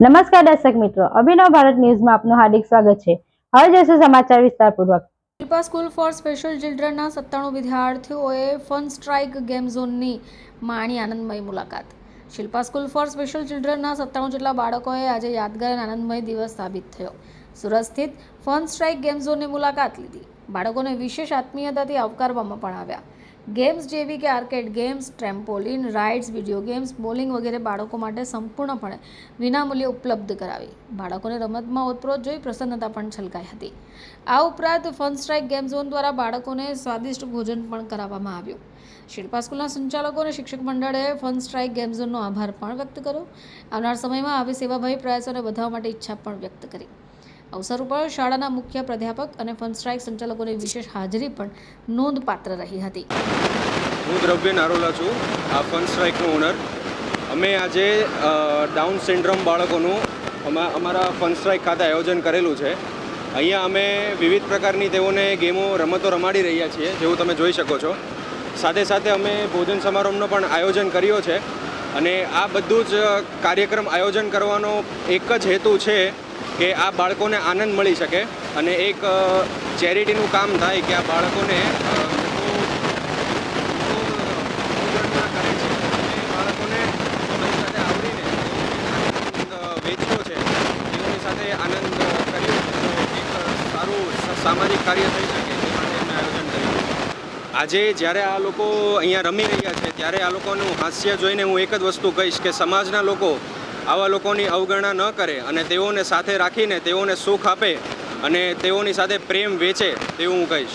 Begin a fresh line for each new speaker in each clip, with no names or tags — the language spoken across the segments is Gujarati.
નમસ્કાર દર્શક મિત્રો, અભિનવ ભારત ન્યૂઝમાં આપનું હાર્દિક સ્વાગત છે. હવે જોઈશું સમાચાર વિસ્તારપૂર્વક.
શિલ્પા સ્કૂલ ફોર સ્પેશિયલ ચિલ્ડ્રનના સત્તાણું વિદ્યાર્થીઓએ ફન સ્ટ્રાઇક ગેમ ઝોનની માણી આનંદમય મુલાકાત. શિલ્પા સ્કૂલ ફોર સ્પેશિયલ ચિલ્ડ્રનના સત્તાણું જેટલા બાળકોએ આજે યાદગાર અને આનંદમય દિવસ સાબિત થયો. સુરત સ્થિત ફન સ્ટ્રાઇક ગેમ ઝોનની મુલાકાત લીધી. બાળકોને વિશેષ આત્મીયતાથી આવકારવામાં પણ આવ્યા. ગેમ્સ જેવી કે arcade games, trampoline, rides, video games, bowling વગેરે બાળકો માટે સંપૂર્ણપણે વિનામૂલ્યે ઉપલબ્ધ કરાવી. બાળકોને રમતમાં ઓતપ્રોત જોઈ પ્રસન્નતા પણ છલકાઈ હતી. આ ઉપરાંત ફન સ્ટ્રાઇક ગેમ ઝોન દ્વારા બાળકોને સ્વાદિષ્ટ ભોજન પણ કરાવવામાં આવ્યું. શિલ્પા સ્કૂલના સંચાલકો અને શિક્ષક મંડળે ફન સ્ટ્રાઇક ગેમ ઝોનનો આભાર પણ વ્યક્ત કર્યો. આવનાર સમયમાં આવી સેવાભાવી પ્રયાસોને વધારવા માટે ઈચ્છા પણ વ્યક્ત કરી. અવસર ઉપર શાળાના મુખ્ય પ્રાધ્યાપક અને ફનસ્ટ્રાઇક સંચાલકોની વિશેષ હાજરી પણ નોંધપાત્ર રહી હતી.
હું દ્રવ્ય નારોલા છું. આ ફન સ્ટ્રાઇકનો ઓનર. અમે આજે ડાઉન સિન્ડ્રોમ બાળકોનું અમા- અમારા ફન સ્ટ્રાઇક ખાતે આયોજન કરેલું છે. અહીંયા અમે વિવિધ પ્રકારની તેઓને ગેમો, રમતો રમાડી રહ્યા છીએ, જેવું તમે જોઈ શકો છો. સાથે સાથે અમે ભોજન સમારંભનો પણ આયોજન કર્યો છે. અને આ બધું જ કાર્યક્રમ આયોજન કરવાનો એક જ હેતુ છે કે આ બાળકોને આનંદ મળી શકે અને એક ચેરિટીનું કામ થાય કે આ બાળકોને સામાજિક કાર્ય થઈ શકે તે માટે અમે આયોજન કર્યું આજે જ્યારે આ લોકો અહીંયા રમી રહ્યા છે, ત્યારે આ લોકોનું હાસ્ય જોઈને હું એક જ વસ્તુ કહીશ કે સમાજના લોકો આવા લોકોની અવગણના ન કરે અને તેઓને સાથે રાખીને તેઓને સુખ આપે અને તેઓની સાથે પ્રેમ વેચે તેવું હું કહીશ.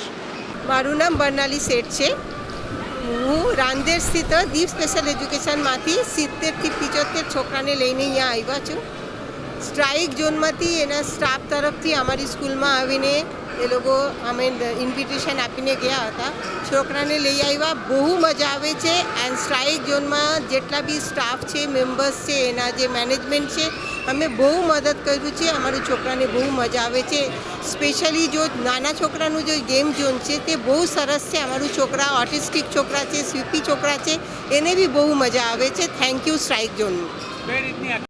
મારું નામ બર્નાલી શેઠ છે. હું રાંદેર સ્થિત દીપ સ્પેશિયલ એજ્યુકેશનમાંથી સિત્તેરથી પિચોતેર છોકરાને લઈને અહીંયા આવ્યા છું. સ્ટ્રાઇક ઝોનમાંથી એના સ્ટાફ તરફથી અમારી સ્કૂલમાં આવીને એ લોકો અમે ઇન્વિટેશન આપીને ગયા હતા. છોકરાને લઈ આવ્યા. બહુ મજા આવે છે એન્ડ સ્ટ્રાઇક ઝોનમાં જેટલા બી સ્ટાફ છે મેમ્બર્સ છે, એના જે મેનેજમેન્ટ છે, અમે બહુ મદદ કર્યું છે. અમારું છોકરાને બહુ મજા આવે છે. સ્પેશિયલી જો નાના છોકરાનું જે ગેમ ઝોન છે, તે બહુ સરસ છે. અમારું છોકરા ઓટિસ્ટિક છોકરા છે સ્વીપી છોકરા છે, એને બી બહુ મજા આવે છે. Thank you strike ઝોનનું